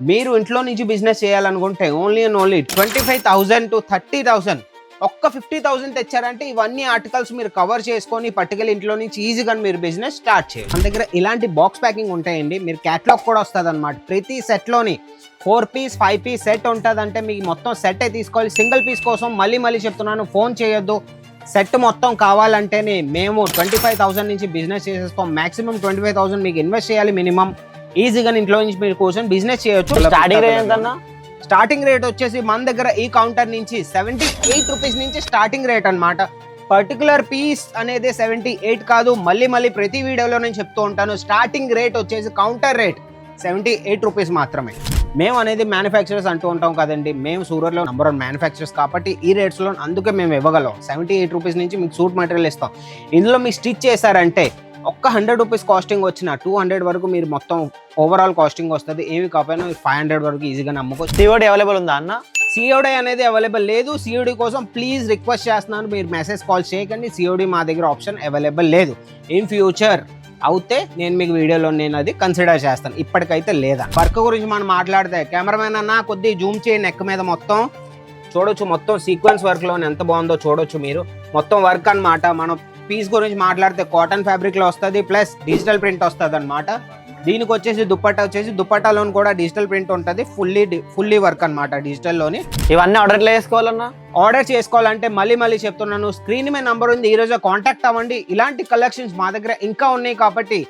మీరు ఇంట్లో నుంచి బిజినెస్ చేయాలనుకుంటే only and only twenty five thousand to thirty thousand ఒక్క ఫిఫ్టీ థౌసండ్ తెచ్చారంటే ఇవన్నీ ఆర్టికల్స్ మీరు కవర్ చేసుకొని పట్టుకెళ్ళి ఇంట్లో నుంచి ఈజీగా మీరు బిజినెస్ స్టార్ట్ చేయండి. మన దగ్గర ఇలాంటి బాక్స్ ప్యాకింగ్ ఉంటాయండి. మీరు క్యాట్లాగ్ కూడా వస్తుంది అనమాట ప్రతి సెట్లోని four piece five piece set ఉంటుంది అంటే మీకు మొత్తం సెట్ తీసుకోవాలి. సింగిల్ పీస్ కోసం మళ్ళీ మళ్ళీ చెప్తున్నాను ఫోన్ చేయొద్దు. సెట్ మొత్తం కావాలంటేనే మేము ట్వంటీ ఫైవ్ థౌసండ్ నుంచి బిజినెస్ చేసేస్తాం. మాక్సిమం ట్వంటీ ఫైవ్ థౌసండ్ మీకు ఇన్వెస్ట్ చేయాలి మినిమం ఈజీగా ఇంట్లో నుంచి మీరు కూర్చొని బిజినెస్ చేయొచ్చు. స్టార్టింగ్ రేంజ్ ఎంత అన్న స్టార్టింగ్ రేట్ వచ్చేసి మన దగ్గర ఈ కౌంటర్ నుంచి సెవెంటీ ఎయిట్ రూపీస్ నుంచి స్టార్టింగ్ రేట్ అన్నమాట. పర్టికులర్ పీస్ అనేది సెవెంటీ ఎయిట్ కాదు. మళ్ళీ మళ్ళీ ప్రతి వీడియోలో నేను చెప్తూ ఉంటాను. స్టార్టింగ్ రేట్ వచ్చేసి counter rate seventy eight rupees మాత్రమే. మేము అనేది మ్యానుఫ్యాక్చరర్స్ అంటూ ఉంటాం కదండి. మేము సూరత్లో నంబర్ వన్ మ్యానుఫ్యాక్చరర్స్ కాబట్టి ఈ రేట్స్లో అందుకే మేము ఇవ్వగలం. సెవెంటీ ఎయిట్ రూపీస్ నుంచి మీకు సూట్ మెటీరియల్ ఇస్తాం. ఇందులో మీకు స్టిచ్ చేశారంటే ఒక్క హండ్రెడ్ రూపీస్ కాస్టింగ్ వచ్చిన టూ హండ్రెడ్ వరకు మీరు మొత్తం ఓవరాల్ కాస్టింగ్ వస్తుంది. ఏమి కాకపోయినా ఫైవ్ హండ్రెడ్ వరకు ఈజీగా నమ్ముకోవచ్చు. సిఓడి అవైలబుల్ ఉందా అన్న? సిఓడి అనేది అవైలబుల్ లేదు. సిఓడి కోసం ప్లీజ్ రిక్వెస్ట్ చేస్తున్నాను. మీరు మెసేజ్ కాల్ చేయకండి. సిఓడి మా దగ్గర ఆప్షన్ అవైలబుల్ లేదు. ఇన్ ఫ్యూచర్ అవుతే నేను మీకు వీడియోలో నేను అది కన్సిడర్ చేస్తాను. ఇప్పటికైతే లేదా. వర్క్ గురించి మనం మాట్లాడితే కెమెరామెన్ అన్న కొద్ది జూమ్ చేయండి నెక్ మీద మొత్తం. చూడొచ్చు మొత్తం సీక్వెన్స్ వర్క్లో ఎంత బాగుందో చూడొచ్చు మీరు. మొత్తం వర్క్ అన్నమాట. మనం పీస్ గురించి మాట్లాడితే కాటన్ ఫ్యాబ్రిక్లో వస్తుంది ప్లస్ డిజిటల్ ప్రింట్ వస్తుంది అనమాట దీనికి వచ్చేసి దుప్పట్టా వచ్చేసి దుప్పట్టాలోని కూడా డిజిటల్ ప్రింట్ ఉంటుంది ఫుల్లీ ఫుల్లీ వర్క్ అనమాట డిజిటల్లోని. ఇవన్నీ ఆర్డర్ చేసుకోవాలన్నా? ఆర్డర్ చేసుకోవాలంటే మళ్ళీ మళ్ళీ చెప్తున్నాను స్క్రీన్ మీద నంబర్ ఉంది ఈ రోజు కాంటాక్ట్ అవ్వండి. ఇలాంటి కలెక్షన్స్ మా దగ్గర ఇంకా ఉన్నాయి కాబట్టి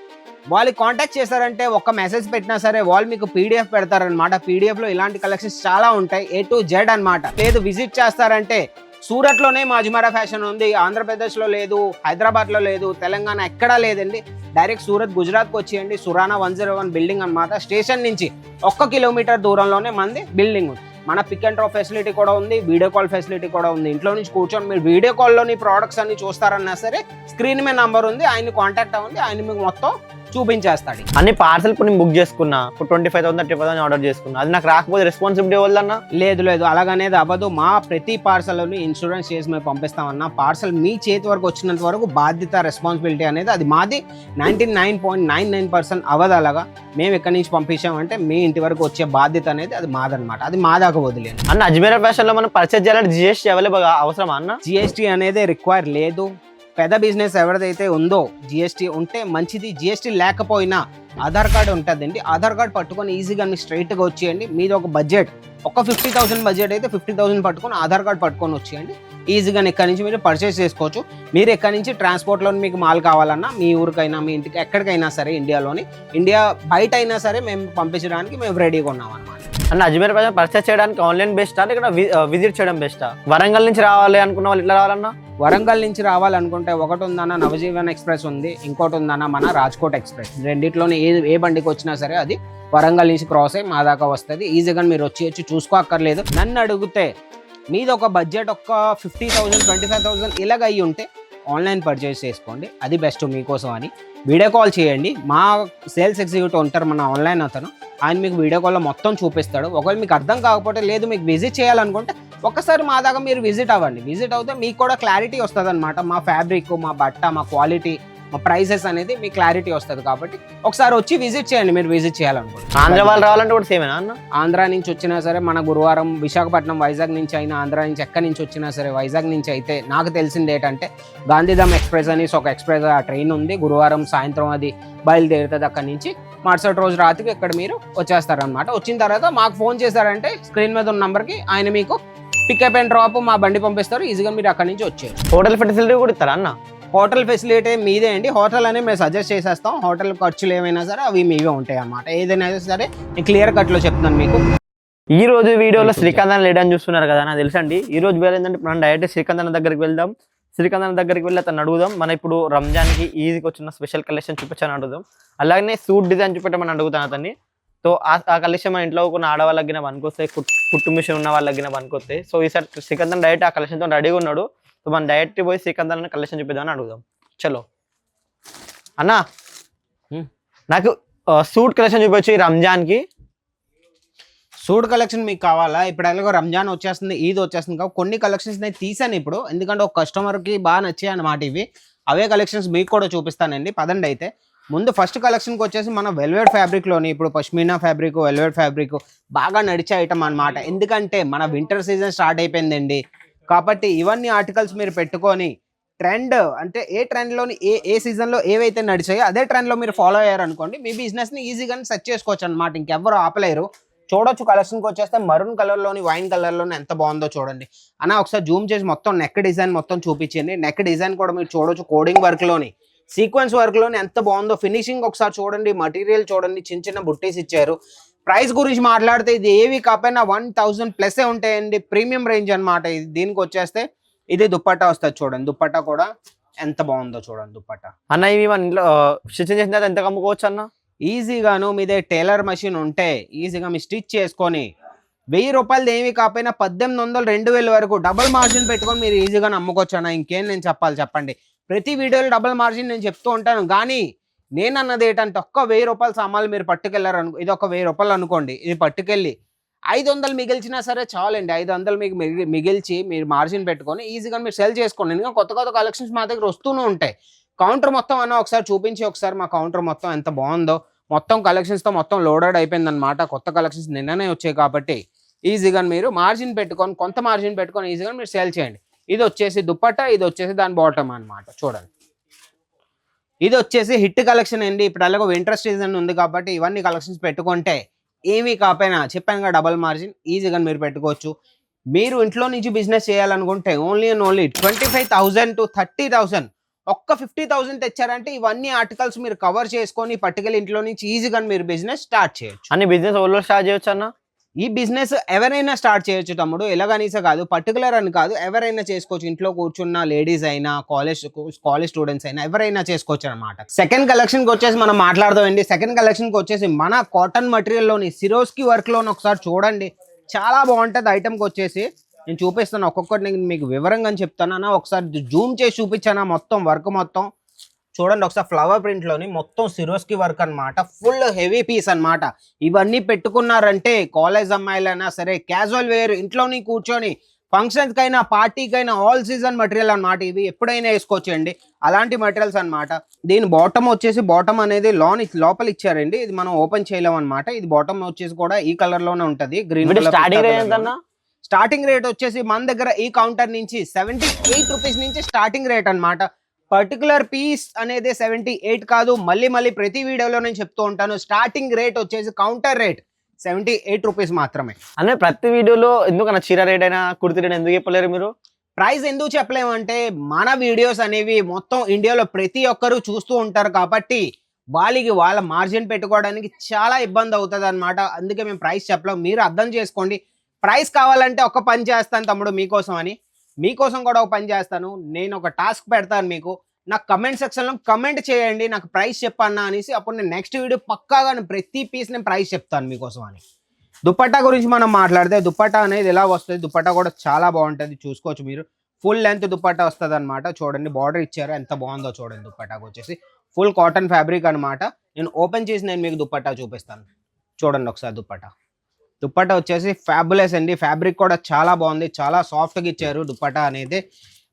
వాళ్ళు కాంటాక్ట్ చేశారంటే ఒక మెసేజ్ పెట్టినా సరే వాళ్ళు మీకు పీడిఎఫ్ పెడతారనమాట పీడిఎఫ్లో ఇలాంటి కలెక్షన్స్ చాలా ఉంటాయి ఏ టు జెడ్ అన్నమాట. లేదు విజిట్ చేస్తారంటే సూరత్లోనే లోనే ఫ్యాషన్ ఉంది ఆంధ్రప్రదేశ్లో లేదు హైదరాబాద్లో లేదు తెలంగాణ ఎక్కడా లేదండి. డైరెక్ట్ సూరత్ గుజరాత్కి వచ్చేయండి. Surana one zero one building అనమాట స్టేషన్ నుంచి ఒక్క కిలోమీటర్ దూరంలోనే మంది బిల్డింగ్ ఉంది. మన పిక్ అండ్ డ్రాప్ ఫెసిలిటీ కూడా ఉంది వీడియో కాల్ ఫెసిలిటీ కూడా ఉంది. ఇంట్లో నుంచి కూర్చొని మీరు వీడియో కాల్లోని ప్రోడక్ట్స్ అన్ని చూస్తారన్నా సరే స్క్రీన్ మీద నంబర్ ఉంది ఆయన కాంటాక్ట్ అవ్వండి ఆయన మీకు మొత్తం చూపించేస్తాడు. అన్ని పార్సల్ ఇప్పుడు నేను బుక్ చేసుకున్నా twenty five thousand thirty thousand order చేసుకున్నా. అది నాకు రాకపోతే రెస్పాన్సిబిలిటీ వల్లన్నా లేదు లేదు. అలాగనేది అవ్వదు. మా ప్రతి పార్సల్ని ఇన్సూరెన్స్ చేసి మేము పంపిస్తామన్నా పార్సల్ మీ చేతి వరకు వచ్చినంత వరకు బాధ్యత రెస్పాన్సిబిలిటీ అనేది అది మాది ninety nine point nine nine percent అవ్వదు అలాగా. మేము ఎక్కడి నుంచి పంపించామంటే మీ ఇంటి వరకు వచ్చే బాధ్యత అనేది అది మాదనమాట అది మా దాకా వదిలేను. అన్న అజ్మీరా ఫ్యాషన్లో మనం పర్చేజ్ చేయాలంటే జిఎస్టీ అవైలబుల్ అవసరమా అన్న? జిఎస్టీ అనేది రిక్వైర్ లేదు. పెద్ద బిజినెస్ ఎవరిదైతే ఉందో జిఎస్టీ ఉంటే మంచిది. జిఎస్టీ లేకపోయినా ఆధార్ కార్డు ఉంటుందండి. ఆధార్ కార్డు పట్టుకొని ఈజీగా మీకు స్ట్రైట్గా వచ్చేయండి. మీద ఒక బడ్జెట్ ఒక ఫిఫ్టీ థౌసండ్ బడ్జెట్ అయితే ఫిఫ్టీ థౌసండ్ పట్టుకొని ఆధార్ కార్డు పట్టుకొని వచ్చేయండి. ఈజీగా ఎక్కడి నుంచి మీరు పర్చేస్ చేసుకోవచ్చు. మీరు ఎక్కడి నుంచి ట్రాన్స్పోర్ట్లో మీకు మాల్ కావాలన్నా మీ ఊరికైనా మీ ఇంటికి ఎక్కడికైనా సరే ఇండియాలోని ఇండియా బయట అయినా సరే మేము పంపించడానికి మేము రెడీగా ఉన్నాం అనమాట అండ్ అజ్మీర్ ఫ్యాషన్ పర్చేస్ చేయడానికి ఆన్లైన్ బెస్టా ఇక్కడ విజిట్ చేయడం బెస్టా వరంగల్ నుంచి రావాలి అనుకున్న వాళ్ళు ఇట్లా రావాలన్నా? వరంగల్ నుంచి రావాలనుకుంటే ఒకటి ఉందన్న నవజీవన్ ఎక్స్ప్రెస్ ఉంది ఇంకోటి ఉందన్న మన రాజ్కోట్ ఎక్స్ప్రెస్. రెండిట్లోనే ఏ ఏ బండికి వచ్చినా సరే అది వరంగల్ నుంచి క్రాస్ అయ్యి మా దాకా వస్తుంది. ఈజీగా మీరు వచ్చి వచ్చి చూసుకోక్కర్లేదు. నన్ను అడిగితే మీది ఒక బడ్జెట్ ఒక fifty thousand twenty five thousand ఇలాగ అయ్యి ఉంటే ఆన్లైన్ పర్చేస్ చేసుకోండి. అది బెస్ట్ మీకోసం అని. వీడియో కాల్ చేయండి. మా సేల్స్ ఎగ్జిక్యూటివ్ ఉంటారు మన ఆన్లైన్ అతను. ఆయన మీకు వీడియో కాల్లో మొత్తం చూపిస్తాడు. ఒకవేళ మీకు అర్థం కాకపోతే లేదు మీకు విజిట్ చేయాలనుకుంటే ఒక్కసారి మా దాకా మీరు విజిట్ అవ్వండి. విజిట్ అవుతే మీకు కూడా క్లారిటీ వస్తుంది అనమాట మా ఫ్యాబ్రిక్ మా బట్ట మా క్వాలిటీ ప్రైసెస్ అనేది మీకు క్లారిటీ వస్తుంది కాబట్టి ఒకసారి వచ్చి విజిట్ చేయండి మీరు విజిట్ చేయాలనుకుంటే ఆంధ్ర వాళ్ళు రావాలంటే కూడా సేమేనా అన్న? ఆంధ్ర నుంచి వచ్చినా సరే మన గురువారం విశాఖపట్నం వైజాగ్ నుంచి అయినా ఆంధ్ర నుంచి ఎక్కడి నుంచి వచ్చినా సరే వైజాగ్ నుంచి అయితే నాకు తెలిసింది ఏంటంటే గాంధీధామ్ ఎక్స్ప్రెస్ అనేసి ఒక ఎక్స్ప్రెస్ ఆ ట్రైన్ ఉంది. గురువారం సాయంత్రం అది బయలుదేరుతుంది అక్కడి నుంచి. మరుసటి రోజు రాత్రికి ఇక్కడ మీరు వచ్చేస్తారనమాట వచ్చిన తర్వాత మాకు ఫోన్ చేశారంటే స్క్రీన్ మీద ఉన్న నంబర్కి ఆయన మీకు పికప్ అండ్ డ్రాప్ మా బండి పంపిస్తారు. ఈజీగా మీరు అక్కడి నుంచి వచ్చేయచ్చు. హోటల్ ఫెసిలిటీ కూడా ఇస్తారా అన్న? హోటల్ ఫెసిలిటీ మీదే అండి. హోటల్ అనేది మేము సజెస్ట్ చేసేస్తాం. హోటల్ ఖర్చులు ఏమైనా సరే అవి మీవే ఉంటాయి అన్నమాట. ఏదైనా సరే నేను క్లియర్ కట్లో చెప్తాను మీకు. ఈ రోజు వీడియోలో శ్రీకాంత్ అని లేడని చూస్తున్నారు కదా నాకు తెలుసండి. ఈ రోజు వేరే ఏంటంటే మనం డైరెక్ట్ శ్రీకాంత్ అన్న దగ్గరికి వెళ్దాం. శ్రీకాంత్ అన్న దగ్గరికి వెళ్ళి అతను అడుగుదాం. మన ఇప్పుడు రంజాన్కి ఈజీకి వచ్చిన స్పెషల్ కలెక్షన్ చూపించని అడుగుదాం. అలాగనే సూట్ డిజైన్ చూపెట్టమని అడుగుతాను అతన్ని. సో ఆ- కలెక్షన్ మన ఇంట్లో కొన్ని ఆడవాళ్ళకి గిన పనికొస్తాయి. కుట్టు మిషన్ ఉన్న వాళ్ళకి గిన పనికొస్తాయి. సో ఈసారి శ్రీకాంత్ డైరెక్ట్ ఆ కలెక్షన్తో రెడీగా ఉన్నాడు. సో మనం డైరెక్ట్ పోయి అన్న కలెక్షన్ చూపిద్దామని అడుగుదాం చలో అన్నా. నాకు సూట్ కలెక్షన్ చూపించి రంజాన్కి సూట్ కలెక్షన్ మీకు కావాలా? ఇప్పుడు ఎలాగో రంజాన్ వచ్చేస్తుంది ఈద్ వచ్చేస్తుంది కాబట్టి కొన్ని కలెక్షన్స్ నేను తీసాను ఇప్పుడు. ఎందుకంటే ఒక కస్టమర్కి బాగా నచ్చాయి అన్నమాట ఇవి. అవే కలెక్షన్స్ మీకు కూడా చూపిస్తానండి. పదండి అయితే. ముందు ఫస్ట్ కలెక్షన్కి వచ్చేసి మన వెల్వెట్ ఫ్యాబ్రిక్లోని ఇప్పుడు పష్మీనా ఫ్యాబ్రిక్ వెల్వెట్ ఫ్యాబ్రిక్ బాగా నడిచే ఐటమ్ అన్నమాట. ఎందుకంటే మన వింటర్ సీజన్ స్టార్ట్ అయిపోయిందండి. కాబట్టి ఇవన్నీ ఆర్టికల్స్ మీరు పెట్టుకొని ట్రెండ్ అంటే ఏ ట్రెండ్లోని ఏ ఏ సీజన్లో ఏవైతే నడిచాయో అదే ట్రెండ్లో మీరు ఫాలో అయ్యారనుకోండి మీ బిజినెస్ని ఈజీగా సెట్ చేసుకోవచ్చు అనమాట ఇంకెవ్వరు ఆపలేరు. చూడొచ్చు కలెక్షన్కి వచ్చేస్తే మరూన్ కలర్లోని వైన్ కలర్లోని ఎంత బాగుందో చూడండి. అన్న ఒకసారి జూమ్ చేసి మొత్తం నెక్ డిజైన్ మొత్తం చూపించండి. నెక్ డిజైన్ కూడా మీరు చూడొచ్చు కోడింగ్ వర్క్లోని సీక్వెన్స్ వర్క్లోని ఎంత బాగుందో ఫినిషింగ్ ఒకసారి చూడండి మటీరియల్ చూడండి చిన్న చిన్న బుట్టీస్ ఇచ్చారు. ప్రైస్ గురించి మాట్లాడితే ఇది ఏవి కాకపోయినా వన్ థౌజండ్ ప్లస్ ఉంటాయండి. ప్రీమియం రేంజ్ అన్నమాట. ఇది దీనికి వచ్చేస్తే ఇది దుప్పట్టా వస్తుంది చూడండి. దుప్పట్టా కూడా ఎంత బాగుందో చూడండి దుప్పట్టా అన్న ఇవి మన ఇంట్లో స్టిచ్చింగ్ చేసిన తర్వాత ఎంత అమ్ముకోవచ్చు అన్న? ఈజీగాను మీదే టైలర్ మెషిన్ ఉంటే ఈజీగా మీ స్టిచ్ చేసుకొని వెయ్యి రూపాయలది ఏమి కాకపోయినా పద్దెనిమిది వందలు రెండు వేల వరకు డబుల్ మార్జిన్ పెట్టుకొని మీరు ఈజీగా నమ్ముకోవచ్చు అన్న. ఇంకేం నేను చెప్పాలి చెప్పండి. ప్రతి వీడియోలో డబుల్ మార్జిన్ నేను చెప్తూ ఉంటాను. కానీ నేను అన్నది ఏంటంటే ఒక్క వెయ్యి రూపాయల సామాన్లు మీరు పట్టుకెళ్ళారు అనుకో ఇది ఒక వెయ్యి రూపాయలు అనుకోండి ఇది పట్టుకెళ్ళి ఐదు వందలు మిగిల్చినా సరే చాలండి. ఐదు వందలు మీకు మిగిల్చి మీరు మార్జిన్ పెట్టుకొని ఈజీగా మీరు సెల్ చేసుకోండి. ఎందుకంటే కొత్త కొత్త కలెక్షన్స్ మా దగ్గర వస్తూనే ఉంటాయి. కౌంటర్ మొత్తం అన్న ఒకసారి చూపించి ఒకసారి మా కౌంటర్ మొత్తం ఎంత బాగుందో మొత్తం కలెక్షన్స్తో మొత్తం లోడెడ్ అయిపోయింది అనమాట కొత్త కలెక్షన్స్ నిన్ననే వచ్చాయి కాబట్టి ఈజీగా మీరు మార్జిన్ పెట్టుకొని కొంత మార్జిన్ పెట్టుకొని ఈజీగా మీరు సేల్ చేయండి. ఇది వచ్చేసి దుప్పట్ట ఇది వచ్చేసి దాని బాటమ్ అన్నమాట. చూడండి. ఇది వచ్చేసి హిట్ కలెక్షన్ అండి. ఇప్పుడు అలాగే వింటర్ సీజన్ ఉంది కాబట్టి ఇవన్నీ కలెక్షన్స్ పెట్టుకుంటే ఏమీ కాపోయినా చెప్పాను కదా డబల్ మార్జిన్ ఈజీగా మీరు పెట్టుకోవచ్చు. మీరు ఇంట్లో నుంచి బిజినెస్ చేయాలనుకుంటే only and only twenty five thousand to thirty thousand ఒక్క ఫిఫ్టీ థౌసండ్ తెచ్చారంటే ఇవన్నీ ఆర్టికల్స్ మీరు కవర్ చేసుకొని పట్టుకెళ్ళి ఇంట్లో నుంచి ఈజీగా మీరు బిజినెస్ స్టార్ట్ చేయొచ్చు. అన్ని బిజినెస్ ఎవరిలో స్టార్ట్ చేయొచ్చు అన్న? ఈ బిజినెస్ ఎవరైనా స్టార్ట్ చేయొచ్చు తమ్ముడు. ఎలాగనీసే కాదు పర్టికులర్ అని కాదు ఎవరైనా చేసుకోవచ్చు. ఇంట్లో కూర్చున్న లేడీస్ అయినా కాలేజ్ కాలేజ్ స్టూడెంట్స్ అయినా ఎవరైనా చేసుకోవచ్చు అనమాట సెకండ్ కలెక్షన్కి వచ్చేసి మనం మాట్లాడదామండి. సెకండ్ కలెక్షన్కి వచ్చేసి మన కాటన్ మెటీరియల్లోని సిరోస్కి వర్క్లోని ఒకసారి చూడండి. చాలా బాగుంటుంది ఐటమ్కి వచ్చేసి. నేను చూపిస్తాను ఒక్కొక్కటి నేను మీకు వివరంగా చెప్తానా. ఒకసారి జూమ్ చేసి చూపించానా మొత్తం వర్క్ మొత్తం. చూడండి ఒకసారి ఫ్లవర్ ప్రింట్లోని మొత్తం సిరోస్కి వర్క్ అన్నమాట. ఫుల్ హెవీ పీస్ అన్నమాట. ఇవన్నీ పెట్టుకున్నారంటే కాలేజ్ అమ్మాయిలైనా సరే క్యాజువల్ వేర్ ఇంట్లోని కూర్చొని ఫంక్షన్స్ కైనా పార్టీకైనా ఆల్ సీజన్ మెటీరియల్ అన్నమాట. ఇవి ఎప్పుడైనా వేసుకోవచ్చండి. అలాంటి మెటీరియల్స్ అన్నమాట. దీని బాటమ్ వచ్చేసి బాటమ్ అనేది లోన్ లోపల ఇచ్చారండి. ఇది మనం ఓపెన్ చేయలేం అన్నమాట. ఇది బాటమ్ వచ్చేసి కూడా ఈ కలర్లోనే ఉంటది. గ్రీన్ స్టార్టింగ్ స్టార్టింగ్ రేట్ వచ్చేసి మన దగ్గర ఈ కౌంటర్ నుంచి సెవెంటీ ఎయిట్ రూపీస్ నుంచి స్టార్టింగ్ రేట్ అన్నమాట. పర్టికులర్ పీస్ అనేది సెవెంటీ ఎయిట్ కాదు. మళ్ళీ మళ్ళీ ప్రతి వీడియోలో నేను చెప్తూ ఉంటాను. స్టార్టింగ్ రేట్ వచ్చేసి counter rate seventy eight rupees మాత్రమే. అన్న ప్రతి వీడియోలో ఎందుకన్నా చీర రేట్ అయినా కుర్తి రేట్ ఎందుకు చెప్పలేరు మీరు? ప్రైస్ ఎందుకు చెప్పలేమంటే మన వీడియోస్ అనేవి మొత్తం ఇండియాలో ప్రతి ఒక్కరూ చూస్తూ ఉంటారు కాబట్టి వాళ్ళకి వాళ్ళ మార్జిన్ పెట్టుకోవడానికి చాలా ఇబ్బంది అవుతుంది అనమాట అందుకే మేము ప్రైస్ చెప్పలేం. మీరు అర్థం చేసుకోండి. ప్రైస్ కావాలంటే ఒక పని చేస్తాను తమ్ముడు మీకోసం అని. మీకోసం కూడా ఒక పని చేస్తాను. నేను ఒక టాస్క్ పెడతాను మీకు. నాకు కమెంట్ సెక్షన్లో కమెంట్ చేయండి నాకు ప్రైస్ చెప్పన్నా అనేసి అప్పుడు నేను నెక్స్ట్ వీడియో పక్కాగా ప్రతి పీస్ నేను ప్రైస్ చెప్తాను మీకోసం అని. దుపట్టా గురించి మనం మాట్లాడితే దుప్పట్టా అనేది ఎలా వస్తుంది? దుప్పట్టా కూడా చాలా బాగుంటుంది. చూసుకోవచ్చు మీరు. ఫుల్ లెంత్ దుప్పట్టా వస్తుంది అనమాట చూడండి బార్డర్ ఇచ్చారు. ఎంత బాగుందో చూడండి దుప్పట్టాకు వచ్చేసి. ఫుల్ కాటన్ ఫ్యాబ్రిక్ అనమాట నేను ఓపెన్ చేసి నేను మీకు దుప్పట్టా చూపిస్తాను. చూడండి ఒకసారి దుప్పట్టా. దుపట్టా వచ్చేసి ఫ్యాబులెస్ అండి. ఫ్యాబ్రిక్ కూడా చాలా బాగుంది. చాలా సాఫ్ట్గా ఇచ్చారు దుపట్టా అనేది.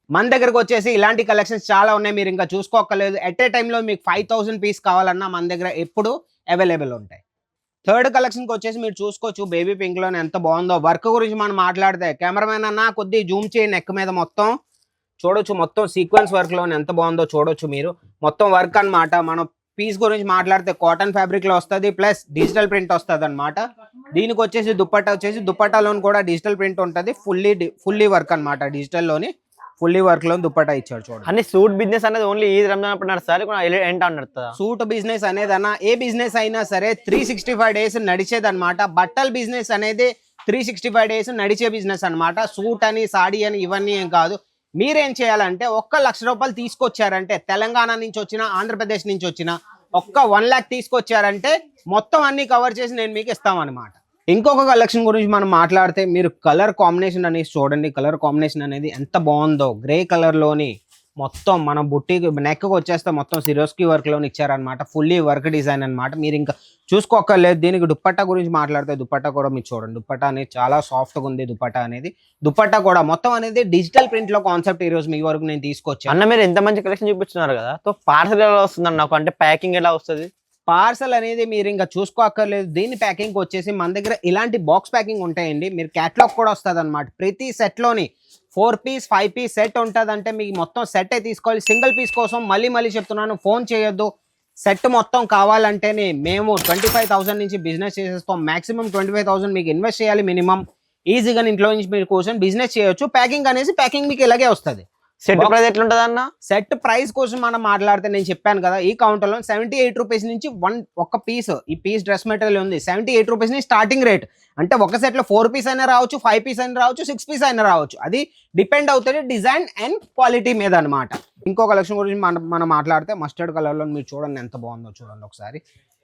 మన దగ్గరకు వచ్చేసి ఇలాంటి కలెక్షన్స్ చాలా ఉన్నాయి. మీరు ఇంకా చూసుకోక్కర్లేదు. ఎట్ ఏ టైంలో మీకు ఫైవ్ థౌసండ్ పీస్ కావాలన్నా మన దగ్గర ఎప్పుడు అవైలబుల్ ఉంటాయి. థర్డ్ కలెక్షన్కి వచ్చేసి మీరు చూసుకోవచ్చు. బేబీ పింక్లో ఎంత బాగుందో. వర్క్ గురించి మనం మాట్లాడితే కెమెరామెన్ అన్న కొద్ది జూమ్ చేయి నెక్ మీద మొత్తం చూడొచ్చు. మొత్తం సీక్వెన్స్ వర్క్లో ఎంత బాగుందో చూడొచ్చు మీరు. మొత్తం వర్క్ అన్నమాట. మనం పీస్ గురించి మాట్లాడితే కాటన్ ఫ్యాబ్రిక్లో వస్తుంది ప్లస్ డిజిటల్ ప్రింట్ వస్తుంది అనమాట దీనికి వచ్చేసి దుప్పట్టా వచ్చేసి దుప్పట్టాలోని కూడా డిజిటల్ ప్రింట్ ఉంటుంది. ఫుల్లీ ఫుల్లీ వర్క్ అనమాట డిజిటల్లోని ఫుల్లీ వర్క్లో దుప్పట్టా ఇచ్చాడు చూడండి అన్ని సూట్ బిజినెస్ అనేది ఓన్లీ ఈ రంజాన్ అప్పుడు సూట్ బిజినెస్ అనేది అన్న ఏ బిజినెస్ అయినా సరే త్రీ సిక్స్టీ ఫైవ్ డేస్ నడిచేది అనమాట బట్టల బిజినెస్ అనేది త్రీ సిక్స్టీ ఫైవ్ డేస్ నడిచే బిజినెస్ అన్నమాట. సూట్ అని సాడీ అని ఇవన్నీ ఏం కాదు. మీరేం చేయాలంటే ఒక్క లక్ష రూపాయలు తీసుకొచ్చారంటే తెలంగాణ నుంచి వచ్చిన ఆంధ్రప్రదేశ్ నుంచి వచ్చిన ఒక్క వన్ ల్యాక్ తీసుకొచ్చారంటే మొత్తం అన్ని కవర్ చేసి నేను మీకు ఇస్తామన్నమాట. ఇంకొక కలెక్షన్ గురించి మనం మాట్లాడితే మీరు కలర్ కాంబినేషన్ అనేది చూడండి. కలర్ కాంబినేషన్ అనేది ఎంత బాగుందో గ్రే కలర్లోని మొత్తం మన బుట్టి నెక్ వచ్చేస్తే మొత్తం సిరోస్కి వర్క్లోని ఇచ్చారనమాట ఫుల్లీ వర్క్ డిజైన్ అన్నమాట. మీరు ఇంకా చూసుకోక్కర్లేదు. దీనికి దుప్పట్టా గురించి మాట్లాడితే దుప్పట్టా కూడా మీరు చూడండి. దుప్పట్టా అనేది చాలా సాఫ్ట్గా ఉంది దుప్పట్టా అనేది. దుప్పట్టా కూడా మొత్తం అనేది డిజిటల్ ప్రింట్లో కాన్సెప్ట్ ఈ రోజు మీ వరకు నేను తీసుకొచ్చాను. అన్న మీరు ఎంత మంచి కలెక్షన్ చూపిస్తున్నారు కదా? సో పార్సల్ ఎలా వస్తుంది అన్న నాకు అంటే ప్యాకింగ్ ఎలా వస్తుంది? పార్సల్ అనేది మీరు ఇంకా చూసుకోక్కర్లేదు. దీని ప్యాకింగ్ వచ్చేసి మన దగ్గర ఇలాంటి బాక్స్ ప్యాకింగ్ ఉంటాయండి. మీరు క్యాట్లాగ్ కూడా వస్తుంది అనమాట ప్రతి set లోని four piece five piece set ఉంటుంది అంటే మీకు మొత్తం సెట్ తీసుకోవాలి. సింగిల్ పీస్ కోసం మళ్ళీ మళ్ళీ చెప్తున్నాను ఫోన్ చేయొద్దు. సెట్ మొత్తం కావాలంటేనే మేము ట్వంటీ ఫైవ్ థౌసండ్ నుంచి బిజినెస్ చేసేస్తాం. మాక్సిమం ట్వంటీ ఫైవ్ థౌసండ్ మీకు ఇన్వెస్ట్ చేయాలి మినిమం ఈజీగా ఇంట్లో నుంచి మీరు కోసం బిజినెస్ చేయొచ్చు. ప్యాకింగ్ అనేసి ప్యాకింగ్ మీకు ఇలాగే వస్తుంది. సెట్ ప్రైస్ ఎట్లా ఉంటుంది అన్న సెట్ ప్రైస్ కోసం మనం మాట్లాడితే నేను చెప్పాను కదా ఈ కౌంటర్లో సెవెంటీ ఎయిట్ రూపీస్ నుంచి వన్ ఒక పీస్ ఈ పీస్ డ్రెస్ మెటీరియల్ ఉంది. సెవెంటీ ఎయిట్ రూపీస్ నుంచి స్టార్టింగ్ రేట్ అంటే ఒక సెట్లో ఫోర్ పీస్ అయినా రావచ్చు ఫైవ్ పీస్ అయినా రావచ్చు సిక్స్ పీస్ అయినా రావచ్చు. అది డిపెండ్ అవుతుంది డిజైన్ అండ్ క్వాలిటీ మీద అన్నమాట. ఇంకో కలెక్షన్ గురించి మనం మనం మాట్లాడితే మస్టర్డ్ కలర్లో మీరు చూడండి ఎంత బాగుందో చూడండి ఒకసారి.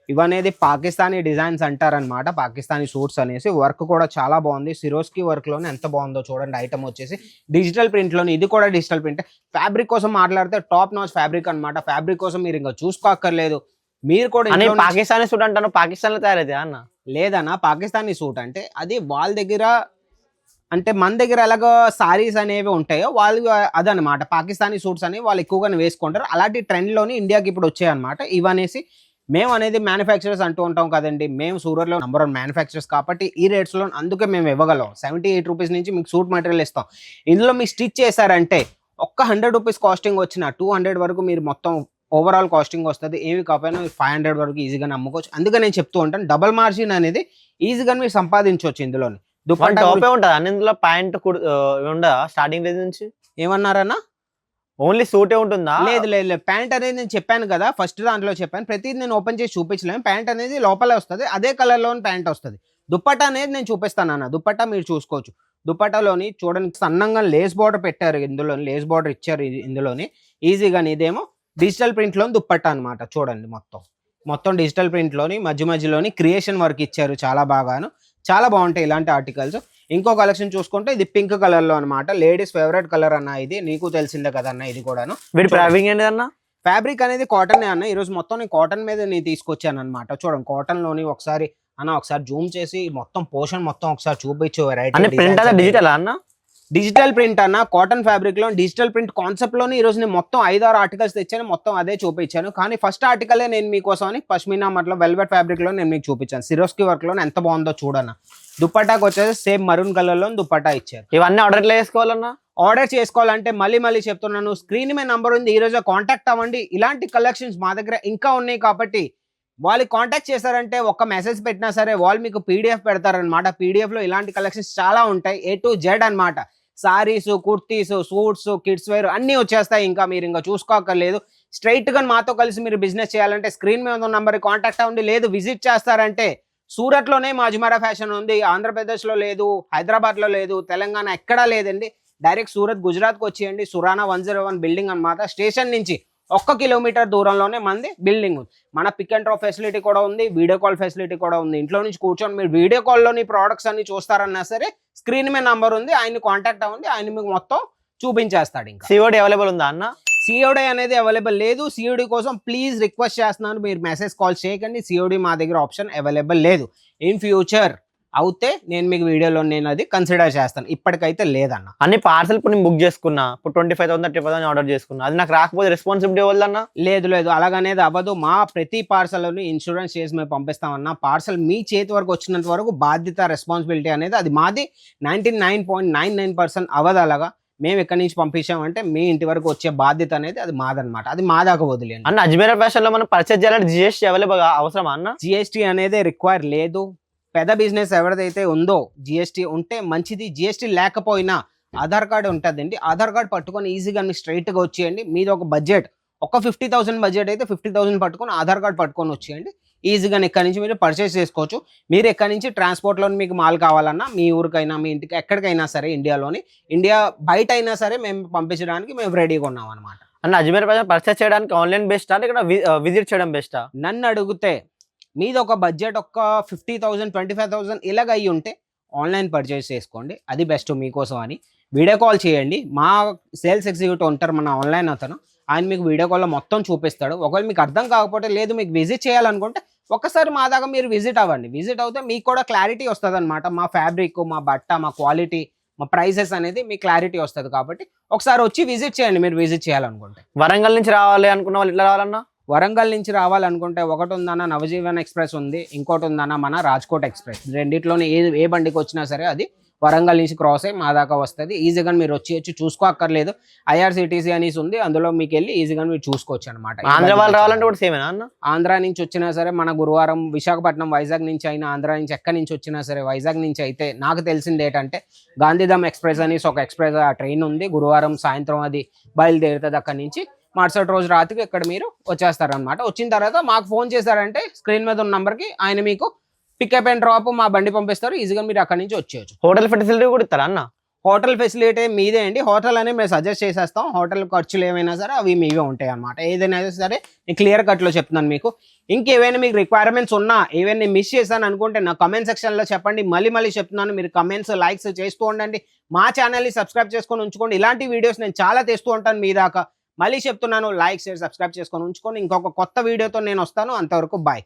ఇవనేది పాకిస్తానీ డిజైన్స్ అంటారనమాట పాకిస్తానీ సూట్స్ అనేసి. వర్క్ కూడా చాలా బాగుంది. సిరోస్కి వర్క్లోనే ఎంత బాగుందో చూడండి. ఐటమ్ వచ్చేసి డిజిటల్ ప్రింట్లోని ఇది కూడా డిజిటల్ ప్రింట్. ఫ్యాబ్రిక్ కోసం మాట్లాడితే టాప్ నాచ్ ఫ్యాబ్రిక్ అన్నమాట. ఫ్యాబ్రిక్ కోసం మీరు ఇంకా చూసుకోక్కర్లేదు. మీరు కూడా పాకిస్తానీ సూట్ అంటాను. పాకిస్తాన్ తయారైతే అన్న? లేదన్నా పాకిస్తానీ సూట్ అంటే అది వాళ్ళ దగ్గర అంటే మన దగ్గర ఎలాగో సారీస్ అనేవి ఉంటాయో వాళ్ళు అదనమాట పాకిస్తానీ సూట్స్ అనేవి వాళ్ళు ఎక్కువగా వేసుకుంటారు. అలాంటి ట్రెండ్లోని ఇండియాకి ఇప్పుడు వచ్చాయి అనమాట ఇవనేసి మేము అనేది మ్యానుఫ్యాక్చరర్స్ అంటూ ఉంటాం కదండి. మేము సూరత్లో నంబర్ వన్ మ్యానుఫ్యాక్చరర్స్ కాబట్టి ఈ రేట్స్లో అందుకే మేము ఇవ్వగలం. సెవెంటీ ఎయిట్ రూపీస్ నుంచి మీకు సూట్ మెటీరియల్ ఇస్తాం. ఇందులో మీకు స్టిచ్ చేశారంటే ఒక్క హండ్రెడ్ రూపీస్ కాస్టింగ్ వచ్చిన టూ హండ్రెడ్ వరకు మీరు మొత్తం ఓవరాల్ కాస్టింగ్ వస్తుంది. ఏమి కాకపోయినా ఫైవ్ హండ్రెడ్ వరకు ఈజీగా నమ్ముకోవచ్చు అందుకే నేను చెప్తూ ఉంటాను డబల్ మార్జిన్ అనేది ఈజీగా మీరు సంపాదించవచ్చు ఇందులోని. టాపే గురించి- ఉంటుంది. అన్న ఇందులో ప్యాంట్ ఉండదా స్టార్టింగ్ రేంజ్ నుంచి? ఏమన్నారన్నా? ఓన్లీ సూటే ఉంటుందా? లేదు లేదు లేదు. ప్యాంట్ అనేది నేను చెప్పాను కదా ఫస్ట్ దాంట్లో చెప్పాను. ప్రతిదీ నేను ఓపెన్ చేసి చూపించలేను. ప్యాంట్ అనేది లోపలే వస్తుంది. అదే కలర్లోని ప్యాంట్ వస్తుంది. దుప్పట అనేది నేను చూపిస్తాను అన్న. దుప్పట్టా మీరు చూసుకోవచ్చు. దుప్పట్టాలోని చూడండి సన్నంగా లేస్ బార్డర్ పెట్టారు ఇందులో లేస్ బార్డర్ ఇచ్చారు ఇది- ఇందులోని. ఈజీగా ఇదేమో డిజిటల్ ప్రింట్లోని దుప్పట్ట అనమాట అన్నమాట. చూడండి మొత్తం. మొత్తం డిజిటల్ ప్రింట్లోని మధ్య మధ్యలోని క్రియేషన్ వర్క్ ఇచ్చారు చాలా బాగాను. చాలా బాగుంటాయి ఇలాంటి ఆర్టికల్స్. ఇంకో కలెక్షన్ చూసుకుంటే ఇది పింక్ కలర్లో అన్నమాట. లేడీస్ ఫేవరెట్ కలర్ అన్న ఇది. నీకు తెలిసిందే కదన్న ఇది కూడాను. వీడి చూడండి. ప్రైవింగ్ ఏంటి అన్న ఫ్యాబ్రిక్ అనేది కాటన్ అన్న. ఈ రోజు మొత్తం నేను కాటన్ మీద నేను తీసుకొచ్చాను అనమాట చూడండి కాటన్లోని ఒకసారి అన్న ఒకసారి జూమ్ చేసి మొత్తం పోర్షన్ మొత్తం ఒకసారి చూపించు ప్రింట్ అదే డిజిటల్ అన్న? డిజిటల్ ప్రింట్ అన్న కాటన్ ఫ్యాబ్రిక్లో డిజిటల్ ప్రింట్ కాన్సెప్ట్లోని ఈ రోజు నేను మొత్తం ఐదు ఆరు ఆర్టికల్స్ తెచ్చాను మొత్తం అదే చూపించాను. కానీ ఫస్ట్ ఆర్టికలే నేను మీకోసం అని పష్మినా మట్లో వెల్వెట్ ఫ్యాబ్రిక్లో నేను మీకు చూపించాను. సిరోస్కి వర్క్లో ఎంత బాగుందో చూడన్న. దుప్పటాకి వచ్చేసి సేమ్ మరూన్ కలర్లో దుప్పటా ఇచ్చారు. ఇవన్నీ ఆర్డర్ ఎట్లా చేసుకోవాలన్నా ఆర్డర్ చేసుకోవాలంటే మళ్ళీ మళ్ళీ చెప్తున్నాను స్క్రీన్ మీద నంబర్ ఉంది ఈ రోజు కాంటాక్ట్ అవ్వండి. ఇలాంటి కలెక్షన్స్ మా దగ్గర ఇంకా ఉన్నాయి కాబట్టి వాళ్ళు కాంటాక్ట్ చేశారంటే ఒక మెసేజ్ పెట్టినా సరే వాళ్ళు మీకు పీడిఎఫ్ పెడతారనమాట పీడిఎఫ్లో ఇలాంటి కలెక్షన్స్ చాలా ఉంటాయి ఏ టు జెడ్ అన్నమాట. Saris kurtis suits kids wear అన్నీ వచ్చేస్తాయి. ఇంకా మీరు ఇంకా చూసుకోక్కర్లేదు. స్ట్రైట్గా మాతో కలిసి మీరు బిజినెస్ చేయాలంటే స్క్రీన్ మీద ఉన్న నంబర్ కాంటాక్ట్ అవ్వండి. లేదు విజిట్ చేస్తారంటే సూరత్లోనే మాజుమారా ఫ్యాషన్ ఉంది. ఆంధ్రప్రదేశ్లో లేదు హైదరాబాద్లో లేదు తెలంగాణ ఎక్కడా లేదండి. డైరెక్ట్ సూరత్ గుజరాత్కి వచ్చేయండి. Surana one zero one building అనమాట స్టేషన్ నుంచి ఒక్క కిలోమీటర్ దూరంలోనే మంది బిల్డింగ్ ఉంది. మన పిక్ అండ్ డ్రాప్ ఫెసిలిటీ కూడా ఉంది వీడియో కాల్ ఫెసిలిటీ కూడా ఉంది. ఇంట్లో నుంచి కూర్చొని మీరు వీడియో కాల్లోని ప్రోడక్ట్స్ అన్ని చూస్తారన్నా సరే స్క్రీన్ మీద నంబర్ ఉంది ఆయన కాంటాక్ట్ అవ్వండి ఆయన మీకు మొత్తం చూపించేస్తాడు ఇంకా. సిఓడి అవైలబుల్ ఉందా అన్న? సిఓడి అనేది అవైలబుల్ లేదు. సిఓడి కోసం ప్లీజ్ రిక్వెస్ట్ చేస్తున్నాను. మీరు మెసేజ్ కాల్ చేయకండి. సిఓడి మా దగ్గర ఆప్షన్ అవైలబుల్ లేదు. ఇన్ ఫ్యూచర్ అవుతే నేను మీకు వీడియోలో నేను అది కన్సిడర్ చేస్తాను. ఇప్పటికైతే లేదన్న. అన్ని పార్సల్ ఇప్పుడు నేను బుక్ చేసుకున్నా ఇప్పుడు twenty five thousand thirty five order చేసుకున్నా అది నాకు రాకపోతే రెస్పాన్సిబిలిటీ వల్లన్నా లేదు లేదు. అలాగనేది అవ్వదు. మా ప్రతి పార్సల్ని ఇన్సూరెన్స్ చేసి మేము పంపిస్తామన్నా. పార్సల్ మీ చేతి వరకు వచ్చినంత వరకు బాధ్యత రెస్పాన్సిబిలిటీ అనేది అది మాది. Ninety nine point nine nine percent అవ్వదు అలాగా. మేము ఎక్కడి నుంచి పంపించామంటే మీ ఇంటి వరకు వచ్చే బాధ్యత అనేది అది మాదనమాట అది మా దాకా వదిలేండి అన్న అజ్మీర్ ఫ్యాషన్లో మనం పర్చేజ్ చేయాలంటే జిఎస్టీ అవైలబుల్ అవసరమా అన్న? జిఎస్టీ అనేది రిక్వైర్ లేదు. పెద్ద బిజినెస్ ఎవరిదైతే ఉందో జిఎస్టీ ఉంటే మంచిది. జిఎస్టీ లేకపోయినా ఆధార్ కార్డు ఉంటుందండి. ఆధార్ కార్డు పట్టుకొని ఈజీగా మీకు స్ట్రైట్గా వచ్చేయండి. మీది ఒక బడ్జెట్. ఒక ఫిఫ్టీ థౌసండ్ బడ్జెట్ అయితే ఫిఫ్టీ థౌసండ్ పట్టుకొని ఆధార్ కార్డు పట్టుకొని వచ్చేయండి. ఈజీగా ఎక్కడి నుంచి మీరు పర్చేస్ చేసుకోవచ్చు. మీరు ఎక్కడి నుంచి ట్రాన్స్పోర్ట్లో మీకు మాల్ కావాలన్నా మీ ఊరికైనా మీ ఇంటికి ఎక్కడికైనా సరే ఇండియాలోని ఇండియా బయట అయినా సరే మేము పంపించడానికి మేము రెడీగా ఉన్నాం అనమాట అన్న అజ్మీర్ పర్చేస్ చేయడానికి ఆన్లైన్ బెస్టా? ఇక్కడ విజిట్ చేయడం బెస్టా? నన్ను అడిగితే మీద ఒక బడ్జెట్ ఒక fifty thousand twenty five thousand ఇలాగ అయ్యి ఉంటే ఆన్లైన్ పర్చేస్ చేసుకోండి. అది బెస్ట్ మీకోసం అని. వీడియో కాల్ చేయండి. మా సేల్స్ ఎగ్జిక్యూటివ్ ఉంటారు మన ఆన్లైన్ అతను. ఆయన మీకు వీడియో కాల్లో మొత్తం చూపిస్తాడు. ఒకవేళ మీకు అర్థం కాకపోతే లేదు మీకు విజిట్ చేయాలనుకుంటే ఒక్కసారి మా దాకా మీరు విజిట్ అవ్వండి. విజిట్ అవుతే మీకు కూడా క్లారిటీ వస్తుంది అనమాట మా ఫ్యాబ్రిక్ మా బట్ట మా క్వాలిటీ మా ప్రైసెస్ అనేది మీకు క్లారిటీ వస్తుంది కాబట్టి ఒకసారి వచ్చి విజిట్ చేయండి మీరు విజిట్ చేయాలనుకుంటే. వరంగల్ నుంచి రావాలి అనుకున్న వాళ్ళు ఇట్లా రావాలన్నా? వరంగల్ నుంచి రావాలనుకుంటే ఒకటి ఉందన్న నవజీవన్ ఎక్స్ప్రెస్ ఉంది ఇంకోటి ఉందన్న మన రాజ్కోట్ ఎక్స్ప్రెస్. రెండిట్లోనే ఏ ఏ బండికి వచ్చినా సరే అది వరంగల్ నుంచి క్రాస్ అయ్యి మా దాకా వస్తుంది. ఈజీగా మీరు వచ్చి వచ్చి చూసుకోక్కర్లేదు ఐఆర్సిటీసీ అనేసి ఉంది అందులో మీకు వెళ్ళి ఈజీగా మీరు చూసుకోవచ్చు అనమాట ఆంధ్ర వాళ్ళు రావాలంటే కూడా సేమేనా అన్న? ఆంధ్ర నుంచి వచ్చినా సరే మన గురువారం విశాఖపట్నం వైజాగ్ నుంచి అయినా ఆంధ్ర నుంచి ఎక్కడి నుంచి వచ్చినా సరే వైజాగ్ నుంచి అయితే నాకు తెలిసింది ఏంటంటే గాంధీధామ్ ఎక్స్ప్రెస్ అనేసి ఒక ఎక్స్ప్రెస్ ఆ ట్రైన్ ఉంది. గురువారం సాయంత్రం అది బయలుదేరుతుంది అక్కడి నుంచి. మరుసటి రోజు రాత్రికి ఇక్కడ మీరు వచ్చేస్తారనమాట వచ్చిన తర్వాత మాకు ఫోన్ చేశారంటే స్క్రీన్ మీద ఉన్న నంబర్కి ఆయన మీకు పికప్ అండ్ డ్రాప్ మా బండి పంపిస్తారు. ఈజీగా మీరు అక్కడి నుంచి వచ్చేయచ్చు. హోటల్ ఫెసిలిటీ కూడా ఇస్తారా అన్న? హోటల్ ఫెసిలిటీ మీదే అండి. హోటల్ అనేది మేము సజెస్ట్ చేసేస్తాం. హోటల్ ఖర్చులు ఏమైనా సరే అవి మీవే ఉంటాయి అనమాట ఏదైనా సరే నేను క్లియర్ కట్లో చెప్తున్నాను మీకు. ఇంకేమైనా మీకు రిక్వైర్మెంట్స్ ఉన్నా ఏవైనా మిస్ చేశాను అనుకుంటే నా కమెంట్ సెక్షన్లో చెప్పండి. మళ్ళీ మళ్ళీ చెప్తున్నాను. మీరు కమెంట్స్ లైక్స్ చేస్తూ ఉండండి. మా ఛానల్ని సబ్స్క్రైబ్ చేసుకొని ఉంచుకోండి. ఇలాంటి వీడియోస్ నేను చాలా తెస్తూ ఉంటాను మీ దాకా. మళ్ళీ చెప్తున్నాను లైక్ షేర్ సబ్స్క్రైబ్ చేసుకొని ఉంచుకొని ఇంకొక కొత్త వీడియోతో నేను వస్తాను. అంతవరకు బాయ్